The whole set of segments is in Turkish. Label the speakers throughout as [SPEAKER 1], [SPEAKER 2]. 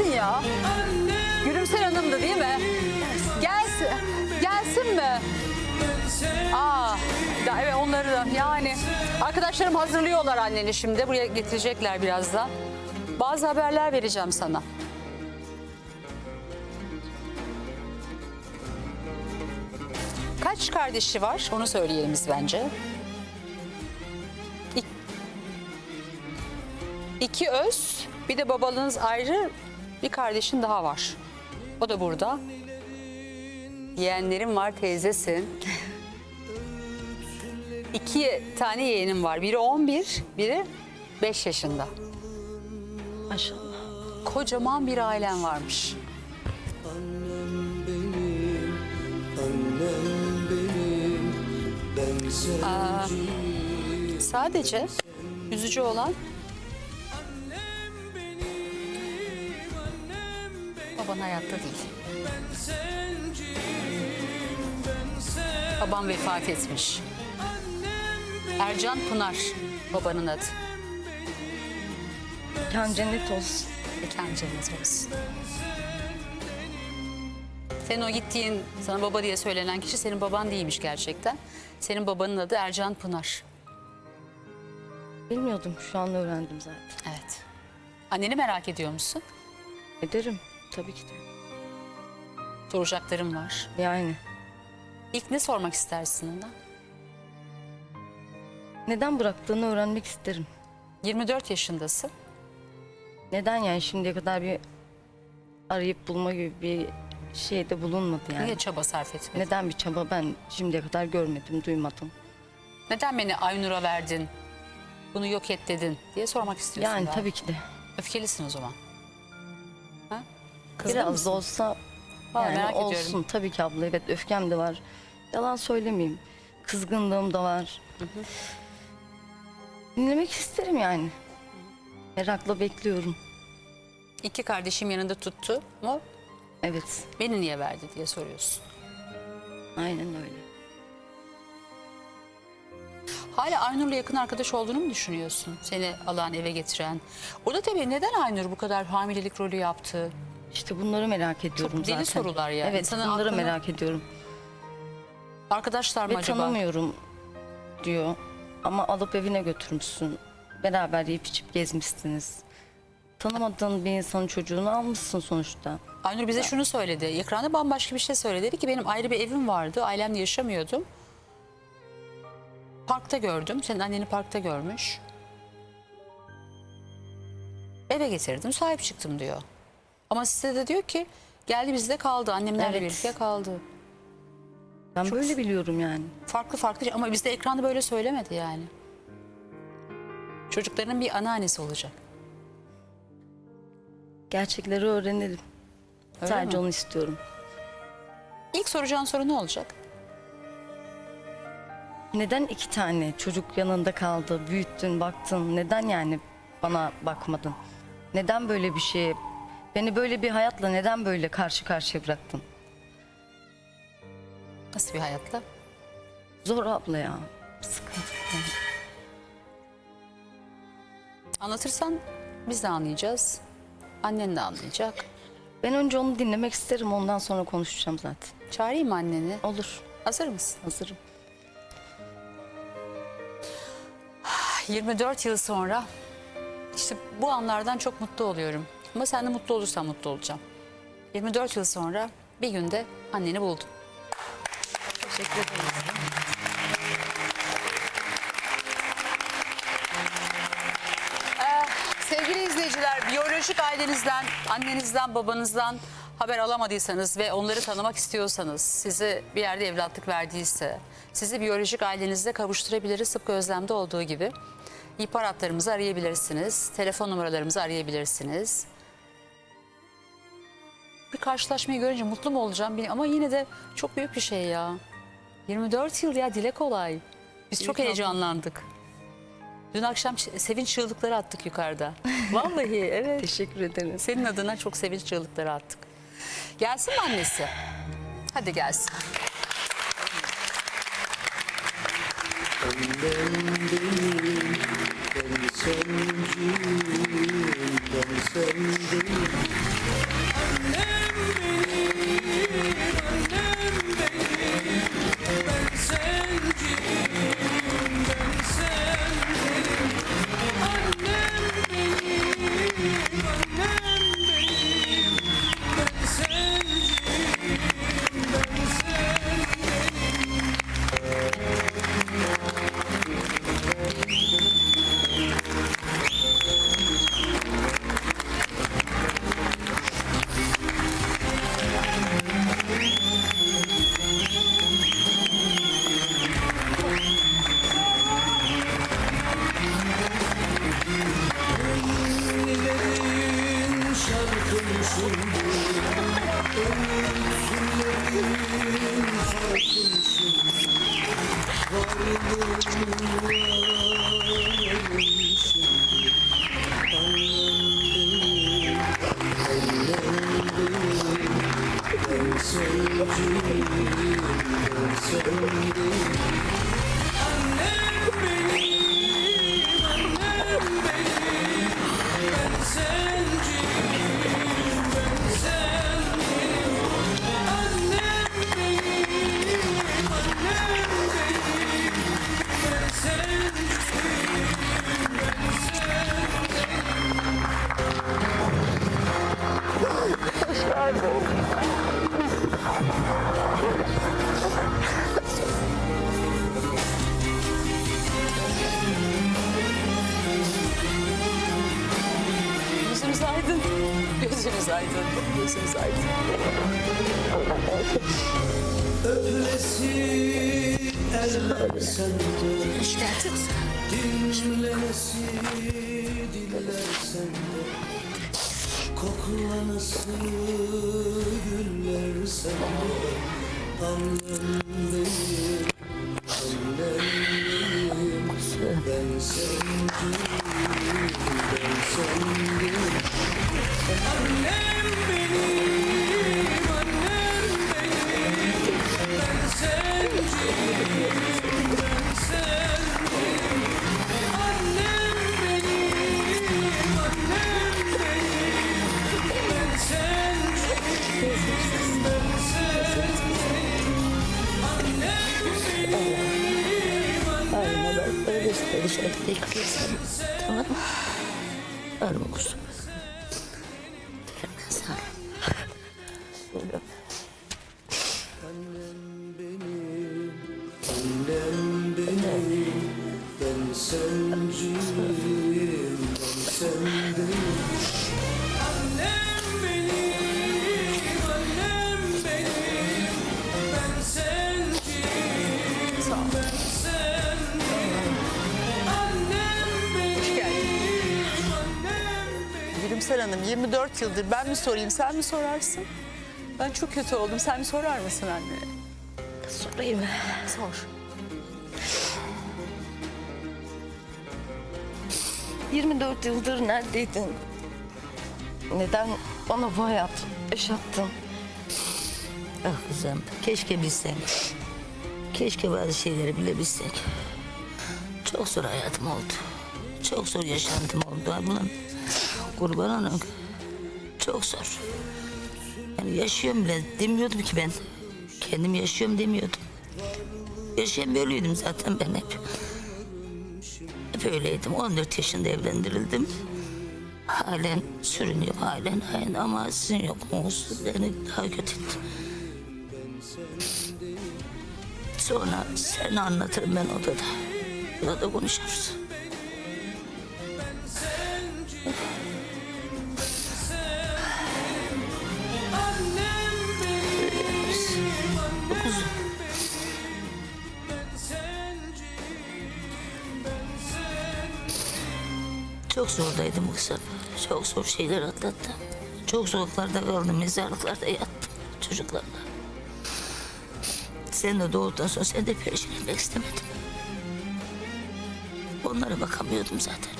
[SPEAKER 1] gelsin ya. Gülümser Hanım'dı değil mi? Gelsin. Gelsin mi? Aa, da, evet onları da yani arkadaşlarım hazırlıyorlar anneni şimdi buraya getirecekler birazdan. Bazı haberler vereceğim sana. Kaç kardeşi var? Onu söyleyelim biz bence. İk- İki öz, bir de babalığınız ayrı, bir kardeşin daha var. O da burada. Yeğenlerim var, teyzesin. İki tane yeğenim var. Biri 11, biri 5 yaşında.
[SPEAKER 2] Maşallah.
[SPEAKER 1] Kocaman bir ailen varmış. Aa, sadece üzücü olan baban hayatta değil. Babam vefat etmiş. Ercan Pınar babanın adı.
[SPEAKER 2] Kan cennet olsun.
[SPEAKER 1] Mekan cennet olsun. Senin o gittiğin, sana baba diye söylenen kişi senin baban değilmiş gerçekten. Senin babanın adı Ercan Pınar.
[SPEAKER 2] Bilmiyordum şu an öğrendim zaten.
[SPEAKER 1] Evet. Anneni merak ediyor musun?
[SPEAKER 2] Ederim tabii ki de.
[SPEAKER 1] Soracaklarım var.
[SPEAKER 2] Yani
[SPEAKER 1] İlk ne sormak istersin ona?
[SPEAKER 2] neden bıraktığını öğrenmek isterim.
[SPEAKER 1] 24 yaşındasın.
[SPEAKER 2] Neden yani şimdiye kadar bir arayıp bulma gibi bir şeyde bulunmadı yani.
[SPEAKER 1] Niye çaba sarf etmedin?
[SPEAKER 2] Neden bir çaba ben şimdiye kadar görmedim, duymadım.
[SPEAKER 1] Neden beni Aynur'a verdin? Bunu yok et dedin diye sormak istiyorsun.
[SPEAKER 2] Yani
[SPEAKER 1] daha.
[SPEAKER 2] tabii ki de.
[SPEAKER 1] Öfkelisin o zaman. Kızgın
[SPEAKER 2] Biraz
[SPEAKER 1] mısın?
[SPEAKER 2] da olsa
[SPEAKER 1] Vallahi
[SPEAKER 2] yani
[SPEAKER 1] merak
[SPEAKER 2] olsun.
[SPEAKER 1] ediyorum.
[SPEAKER 2] Tabii ki abla evet öfkem de var. Yalan söylemeyeyim. Kızgınlığım da var. Dinlemek isterim yani. Merakla bekliyorum.
[SPEAKER 1] İki kardeşim yanında tuttu mu
[SPEAKER 2] Evet,
[SPEAKER 1] beni niye verdi diye soruyorsun.
[SPEAKER 2] aynen öyle.
[SPEAKER 1] Hala Aynur'la yakın arkadaş olduğunu mu düşünüyorsun? Seni alan eve getiren. O da tabii neden Aynur bu kadar hamilelik rolü yaptı?
[SPEAKER 2] İşte bunları merak ediyorum
[SPEAKER 1] Çok deli
[SPEAKER 2] zaten.
[SPEAKER 1] sorular yani.
[SPEAKER 2] Evet,
[SPEAKER 1] İnsanın
[SPEAKER 2] bunları
[SPEAKER 1] aklını-
[SPEAKER 2] merak ediyorum.
[SPEAKER 1] Arkadaşlar mı
[SPEAKER 2] Ve
[SPEAKER 1] acaba?
[SPEAKER 2] tanımıyorum diyor. Ama alıp evine götürmüşsün. Beraber yiyip içip gezmişsiniz. Tanımadığın bir insanın çocuğunu almışsın sonuçta.
[SPEAKER 1] Aynur bize şunu söyledi. Ekranda bambaşka bir şey söyledi. Dedi ki benim ayrı bir evim vardı. Ailemle yaşamıyordum. Parkta gördüm. Senin anneni parkta görmüş. Eve getirdim. Sahip çıktım diyor. Ama size de diyor ki geldi bizde kaldı. Annemlerle
[SPEAKER 2] Evet.
[SPEAKER 1] birlikte kaldı.
[SPEAKER 2] Ben böyle biliyorum yani.
[SPEAKER 1] Farklı farklı ama bizde ekranda böyle söylemedi yani. Çocukların bir anneannesi olacak.
[SPEAKER 2] Gerçekleri öğrenelim.
[SPEAKER 1] Öyle
[SPEAKER 2] Sadece
[SPEAKER 1] mi?
[SPEAKER 2] onu istiyorum.
[SPEAKER 1] İlk soracağın soru ne olacak?
[SPEAKER 2] Neden iki tane çocuk yanında kaldı, büyüttün, baktın? Neden yani bana bakmadın? Neden böyle bir şey? Beni böyle bir hayatla neden böyle karşı karşıya bıraktın?
[SPEAKER 1] Nasıl bir hayatla?
[SPEAKER 2] Zor abla ya. Sıkıntı.
[SPEAKER 1] Anlatırsan biz de anlayacağız. Annen de anlayacak.
[SPEAKER 2] Ben önce onu dinlemek isterim ondan sonra konuşacağım zaten.
[SPEAKER 1] Çağırayım anneni?
[SPEAKER 2] Olur.
[SPEAKER 1] Hazır mısın?
[SPEAKER 2] Hazırım.
[SPEAKER 1] 24 yıl sonra işte bu anlardan çok mutlu oluyorum. Ama sen de mutlu olursan mutlu olacağım. 24 yıl sonra bir günde anneni buldum.
[SPEAKER 2] Teşekkür ederim.
[SPEAKER 1] Sevgili izleyiciler, biyolojik ailenizden, annenizden, babanızdan haber alamadıysanız ve onları tanımak istiyorsanız, sizi bir yerde evlatlık verdiyse, sizi biyolojik ailenizle kavuşturabiliriz tıpkı Özlem'de olduğu gibi. İhbar hatlarımızı arayabilirsiniz, telefon numaralarımızı arayabilirsiniz. Bir karşılaşmayı görünce mutlu mu olacağım bilmiyorum ama yine de çok büyük bir şey ya. 24 yıl ya dile kolay. Biz çok
[SPEAKER 2] abla.
[SPEAKER 1] heyecanlandık. Dün akşam sevinç çığlıkları attık yukarıda. Vallahi evet.
[SPEAKER 2] Teşekkür ederim.
[SPEAKER 1] Senin adına çok sevinç çığlıkları attık. Gelsin mi annesi? Hadi gelsin.
[SPEAKER 3] Ben senciyim, ben sendeyim
[SPEAKER 1] Gözünüz aydın. Gözünüz aydın. Gözünüz aydın.
[SPEAKER 3] Öpülesi eller sende Dinlemesi diller sende Koklanası güller sende. Annem benim, Ben senciyim, ben sendeyim
[SPEAKER 4] böyle şöyle bekliyorsun. Tamam mı? Arma kuzum. Sağ ol. Şöyle.
[SPEAKER 3] Annem benim, annem benim Ben senciyim,
[SPEAKER 1] Hanım 24 yıldır ben mi sorayım sen mi sorarsın? Ben çok kötü oldum. Sen mi sorar mısın annene?
[SPEAKER 4] Sorayım.
[SPEAKER 1] Sor.
[SPEAKER 2] 24 yıldır neredeydin? Neden bana bu hayat yaşattın?
[SPEAKER 4] Ah kızım keşke bilsek. Keşke bazı şeyleri bilebilsek. Çok zor hayatım oldu. Çok zor yaşantım oldu ablam. Kurban olun. Çok zor. Yani yaşıyorum bile demiyordum ki ben. Kendim yaşıyorum demiyordum. Yaşayan böyleydim zaten ben hep. Hep öyleydim. 14 yaşında evlendirildim. Halen sürünüyor halen aynı ama sizin yokluğunuz beni daha kötü etti. Sonra sen anlatırım ben odada. Odada konuşuruz. Çok zordaydım kızım. Çok zor şeyler atlattım. Çok sokaklarda kaldım, mezarlıklarda yattım çocuklarla. Sen de doğduktan sonra sen de perişan etmek istemedim. Onlara bakamıyordum zaten.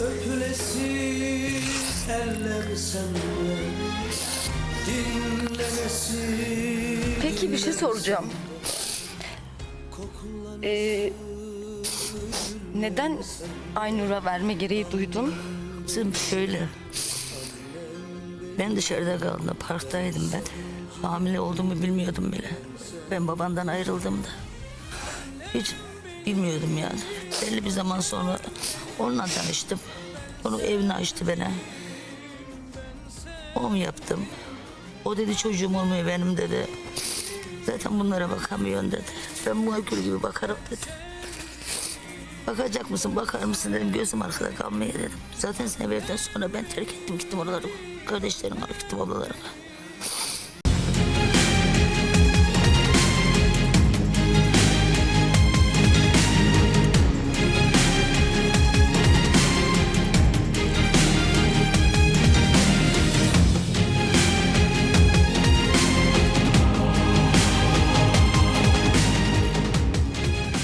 [SPEAKER 3] Öpülesi eller sende Dinlemesi
[SPEAKER 2] Peki bir şey soracağım. Ee, neden Aynur'a verme gereği duydun?
[SPEAKER 4] Kızım şöyle. Ben dışarıda kaldım, parktaydım ben. Hamile olduğumu bilmiyordum bile. Ben babandan ayrıldım da. Hiç bilmiyordum yani. Belli bir zaman sonra onunla tanıştım. Onu evine açtı bana. Onu yaptım. O dedi çocuğum olmuyor benim dedi. Zaten bunlara bakamıyorsun dedi. Ben buna gibi bakarım dedi. Bakacak mısın, bakar mısın dedim. Gözüm arkada kalmaya dedim. Zaten sen verdikten sonra ben terk ettim gittim oraları. Kardeşlerime alıp gittim ablalarıma.